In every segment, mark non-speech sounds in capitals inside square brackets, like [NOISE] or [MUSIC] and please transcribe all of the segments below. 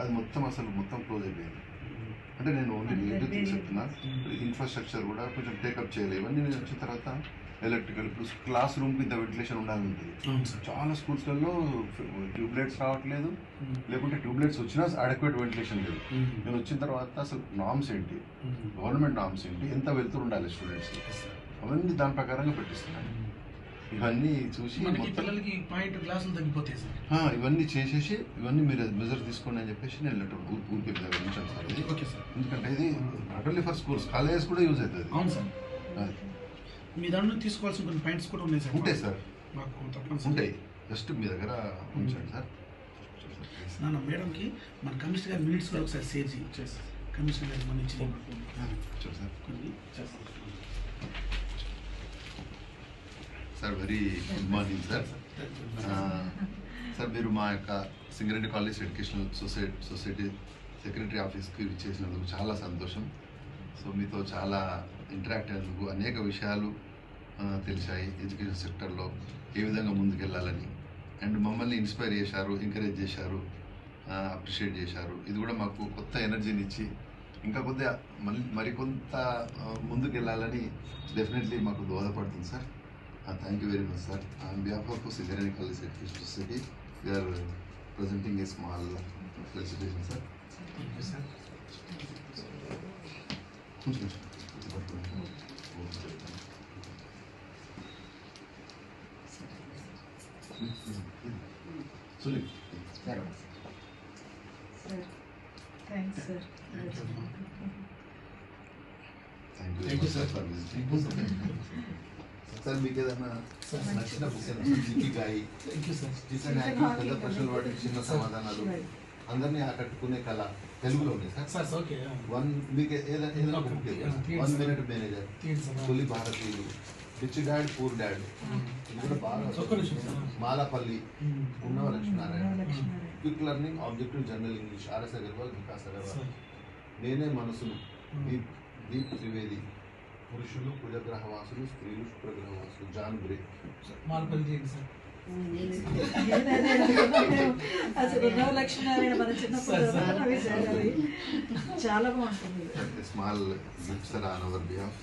అది మొత్తం అసలు మొత్తం క్లోజ్ అయిపోయింది. అంటే నేను ఓన్లీ నెగిటివ్ చెప్తున్నా ఇన్ఫ్రాస్ట్రక్చర్ కూడా కొంచెం టేకప్ చేయలేదు. ఇవన్నీ నేను వచ్చిన తర్వాత ఎలక్ట్రికల్ ఇప్పుడు క్లాస్ రూమ్కి ఇంత వెంటిలేషన్ ఉండాలి ఉంటుంది సార్ చాలా స్కూల్స్లలో ట్యూబ్లైట్స్ రావట్లేదు. లేకుంటే ట్యూబ్లైట్స్ వచ్చినా అడక్వేట్ వెంటిలేషన్ లేదు. నేను వచ్చిన తర్వాత అసలు నామ్స్ ఏంటి? గవర్నమెంట్ నామ్స్ ఏంటి? ఎంత వెళ్తూ ఉండాలి స్టూడెంట్స్ అవన్నీ దాని ప్రకారంగా పెట్టిస్తున్నాను ఇవన్నీ చూసి మనకి మొత్తం పిల్లలకి పాయింట్ క్లాసులు తగ్గిపోతాయి సార్. ఆ, ఇవన్నీ చేసేసి ఇవన్నీ మీరు మెజర్ తీసుకోండి అని చెప్పేసి నేను లెటర్ ఊరికి దగ్గర ఉంచాను సార్ ఇది. Okay sir. ఎందుకంటే ఇది not only for schools colleges కూడా యూజ్ అవుతుంది అవును సార్. అది. మీ దాంట్లో తీసుకోవాల్సిన కొన్ని పాయింట్స్ కూడా ఉన్నాయి సార్. ఉంటాయి సార్. మాకు తప్పనిసరి ఉంటాయి. జస్ట్ మీ దగ్గర ఉంచండి సార్. నాన్న మేడంకి మన కమిషనర్ గారి మినిట్స్ కూడా ఒకసారి షేర్ చేయి. కమిషనర్ గారి మన ఇచ్చిన చూడు సార్. కొన్ని sir very good morning sir [LAUGHS] sir మీరు మా యొక్క Singareddy college educational society society secretary ఆఫీస్కి ఇచ్చేసినందుకు చాలా సంతోషం. సో మీతో చాలా ఇంటరాక్ట్ అయినందుకు అనేక విషయాలు తెలిసాయి ఎడ్యుకేషన్ సెక్టర్లో ఏ విధంగా ముందుకెళ్ళాలని. అండ్ మమ్మల్ని ఇన్స్పైర్ చేశారు ఎంకరేజ్ చేశారు అప్రిషియేట్ చేశారు. ఇది కూడా మాకు కొత్త ఎనర్జీని ఇచ్చి ఇంకా కొద్దిగా మళ్ళీ మరికొంత ఆ, ముందుకు వెళ్ళాలని డెఫినెట్లీ మాకు దోహదపడుతుంది sir. Thank you very much sir on behalf of Singareni college education society we're presenting a small felicitation sir thank you sir Sunil sir thanks sir thank you అమ్మా. Thank you Thank you, sir. For [LAUGHS] sir మీకు ఏదైనా నచ్చిన book జికి గాయి thank you sir జిసన్ active పెద్ద ప్రశ్నలు వాటికి చిన్న సమాధానాలు. అందరినీ ఆకట్టుకునే కళ తెలుగులో ఉంది సార్ వన్ మీకు ఏదైనా ఏదైనా బుక్ వన్. మినిట్ మేనేజర్ తొలి భారతీయులు రిచ్ డాడ్ పూర్ డాడ్ కూడా బాగా Malapalli Unnava Lakshminarayana. Quick learning objective general English RS Agarwal Vikas Agarwal నేనే మనసును. దీప్ దీప్ త్రివేది. పురుషులు కుజగ్రహవాసులు స్త్రీలు శుక్రగ్రహవాసులు జాన్ గ్రే మార్పల్లి చేయండి సార్ నేను అదే అనుకున్నాను. అసలు ఉన్నవ లక్ష్మీనారాయణ మన చిన్నప్పుడు సార్, సార్. అవి చదివి చాలా బాగుంటుంది small gift sir on our behalf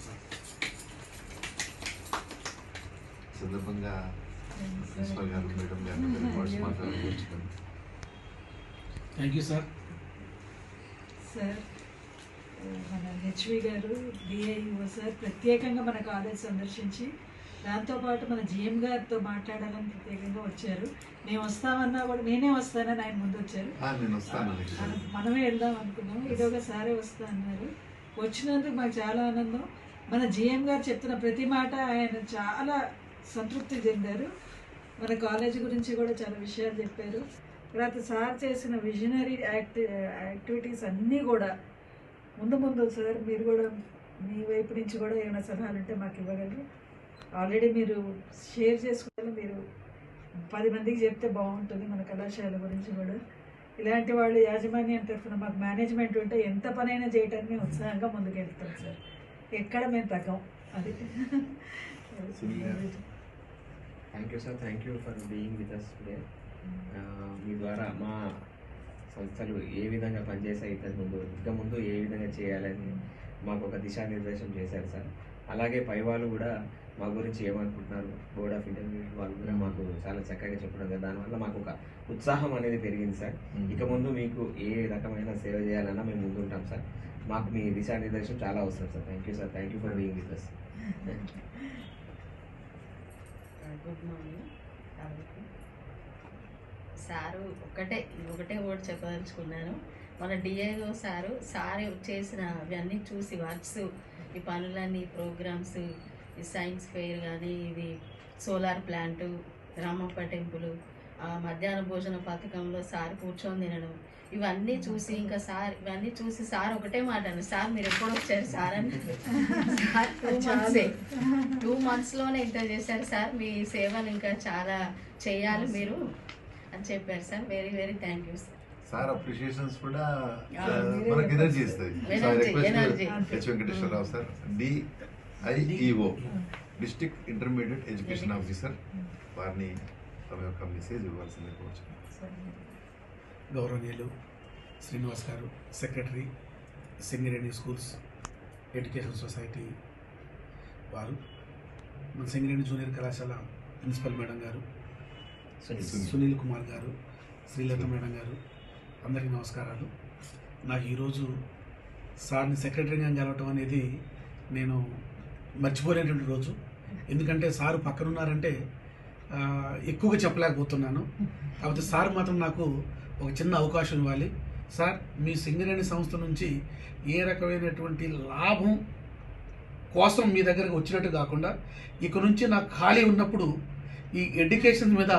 సందర్భంగా ప్రిన్సిపల్ గారు మేడం గారు వర్డ్స్ మాట్లాడుకుంటున్నాను థ్యాంక్ యూ సార్ సార్ మన హెచ్వి గారు డిఐఓ సార్ ప్రత్యేకంగా మన కాలేజ్ సందర్శించి దాంతోపాటు మన జిఎం గారితో మాట్లాడాలని ప్రత్యేకంగా వచ్చారు. మేము వస్తామన్నా కూడా నేనే వస్తానని ఆయన ముందు వచ్చారు. మనమే వెళ్దాం అనుకున్నాం ఇదొక సారే వస్తా అన్నారు. వచ్చినందుకు మాకు చాలా ఆనందం. మన జిఎం గారు చెప్తున్న ప్రతి మాట ఆయన చాలా సంతృప్తి చెందారు. మన కాలేజ్ గురించి కూడా చాలా విషయాలు చెప్పారు. తర్వాత సార్ చేసిన విజనరీ యాక్టి యాక్టివిటీస్ అన్నీ కూడా ముందు ముందు సార్ మీరు కూడా మీ వైపు నుంచి కూడా ఏమైనా సలహాలు ఉంటే మాకు ఇవ్వగలరు. ఆల్రెడీ మీరు షేర్ చేసుకోవాలి మీరు పది మందికి చెప్తే బాగుంటుంది మన కళాశాల గురించి కూడా. ఇలాంటి వాళ్ళు యాజమాన్యం తరఫున మాకు మేనేజ్మెంట్ ఉంటే ఎంత పనైనా చేయడానికి మేము ఉత్సాహంగా ముందుకెళ్తాం సార్. ఎక్కడ మేము తగ్గం. అది. Thank you sir thank you for being with us today మీ ద్వారా మా సంస్థలు ఏ విధంగా పనిచేసాయి ఇంతకు ముందు ఇంకా ముందు ఏ విధంగా చేయాలని మాకు ఒక దిశానిర్దేశం చేశారు సార్. అలాగే పై వాళ్ళు కూడా మా గురించి ఏమనుకుంటున్నారు? బోర్డ్ ఆఫ్ ఇంటర్మీడియట్ వాళ్ళు కూడా మాకు చాలా చక్కగా చెప్పడం కదా దానివల్ల మాకు ఒక ఉత్సాహం అనేది పెరిగింది సార్. ఇక ముందు మీకు ఏ రకమైన సేవ చేయాలన్నా మేము ముందుంటాం సార్. మాకు మీ దిశానిర్దేశం చాలా అవసరం sir. Thank you sir thank you for being with us good morning sir ఒకటే ఒకటే వర్డ్ చెప్పదలుచుకున్నాను. మన డిఐఓ సారు సారు చేసిన అవన్నీ చూసి వర్క్స్ ఈ పనులన్నీ ప్రోగ్రామ్స్ ఈ సైన్స్ ఫెయిర్ కానీ ఇది సోలార్ ప్లాంట్ రామప్ప టెంపుల్ మధ్యాహ్న భోజన పథకంలో సార్ కూర్చొని తినడం ఇవన్నీ చూసి ఇంకా సార్ ఇవన్నీ చూసి సార్ ఒకటే మాట అన్నారు. సార్ మీరు ఎప్పుడు వచ్చారు సార్ అని. సార్ టూ మంత్సే టూ మంత్స్లోనే ఇంత చేశారు సార్. మీ సేవలు ఇంకా చాలా చేయాలి మీరు. అని చెప్పారు sir. Very very thank you sir sir appreciations కూడా మనకి. ఎనర్జీ ఇస్తాయి. H Venkateswararao sir DIEO district intermediate education officer వారిని తమ యొక్క మెసేజ్ ఇవ్వాల్సిందే కోరుచున్నాను. గౌరవనీయులు శ్రీనివాస్ గారు secretary Singareni schools education society వారు మన సింగరేణి జూనియర్ కళాశాల ప్రిన్సిపల్ మేడం గారు సునీల్. సునీల్ కుమార్ గారు శ్రీలత మేడం గారు అందరికీ నమస్కారాలు. నాకు ఈరోజు సార్ని సెక్రటరీగా గెలవటం అనేది నేను మర్చిపోలేనటువంటి రోజు. ఎందుకంటే సారు పక్కన ఉన్నారంటే ఆ, ఎక్కువగా చెప్పలేకపోతున్నాను. కాకపోతే సార్ మాత్రం నాకు ఒక చిన్న అవకాశం ఇవ్వాలి. సార్ మీ సింగరేణి సంస్థ నుంచి ఏ రకమైనటువంటి లాభం కోసం మీ దగ్గరకు వచ్చినట్టు కాకుండా ఇక నుంచి నాకు ఖాళీ ఉన్నప్పుడు ఈ ఎడ్యుకేషన్ మీద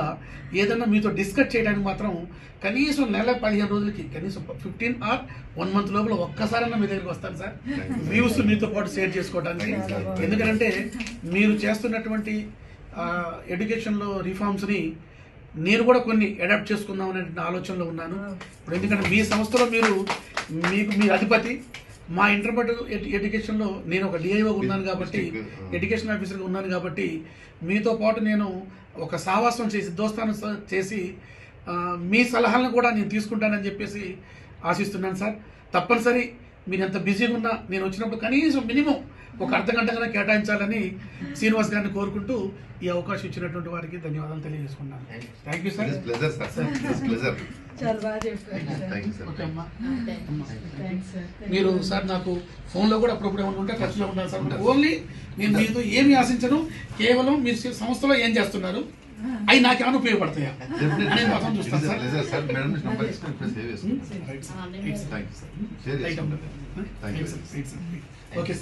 ఏదైనా మీతో డిస్కస్ చేయడానికి మాత్రం కనీసం నెల పదిహేను రోజులకి కనీసం ఫిఫ్టీన్ ఆర్ వన్ మంత్ లోపల ఒక్కసారైనా మీ దగ్గరికి వస్తాను సార్. వ్యూస్ మీతో పాటు షేర్ చేసుకోవడానికి. ఎందుకంటే మీరు చేస్తున్నటువంటి ఎడ్యుకేషన్లో రిఫార్మ్స్ని నేను కూడా కొన్ని అడాప్ట్ చేసుకుందాం అనే ఆలోచనలో ఉన్నాను. ఇప్పుడు ఎందుకంటే మీ సంస్థలో మీరు మీకు మీ అధిపతి మా ఇంటర్మీడియట్ ఎడ్యుకేషన్లో నేను ఒక డిఐఓ ఉన్నాను కాబట్టి ఎడ్యుకేషన్ ఆఫీసర్గా ఉన్నాను కాబట్టి మీతో పాటు నేను ఒక సావాసం చేసి దోస్తాను చేసి మీ సలహాలను కూడా నేను తీసుకుంటానని చెప్పేసి ఆశిస్తున్నాను సార్. తప్పనిసరి మీరు ఎంత బిజీగా ఉన్నా నేను వచ్చినప్పుడు కనీసం మినిమం ఒక అర్ధ గంట కన్నా కేటాయించాలని శ్రీనివాస్ గారిని కోరుకుంటూ ఈ అవకాశం ఇచ్చినటువంటి వారికి ధన్యవాదాలు తెలియజేసుకున్నాను థ్యాంక్ యూ సార్ మీరు సార్ నాకు ఫోన్లో కూడా అప్పుడప్పుడు ఏమైనా ఉంటే టచ్లో ఉంటాను సార్ ఓన్లీ నేను మీతో ఏమి ఆశించను కేవలం మీరు సంస్థలో ఏం చేస్తున్నారు? అవి నాకేమైనా ఉపయోగపడతాయా అనేది మాత్రం చూస్తాను సార్. ఓకే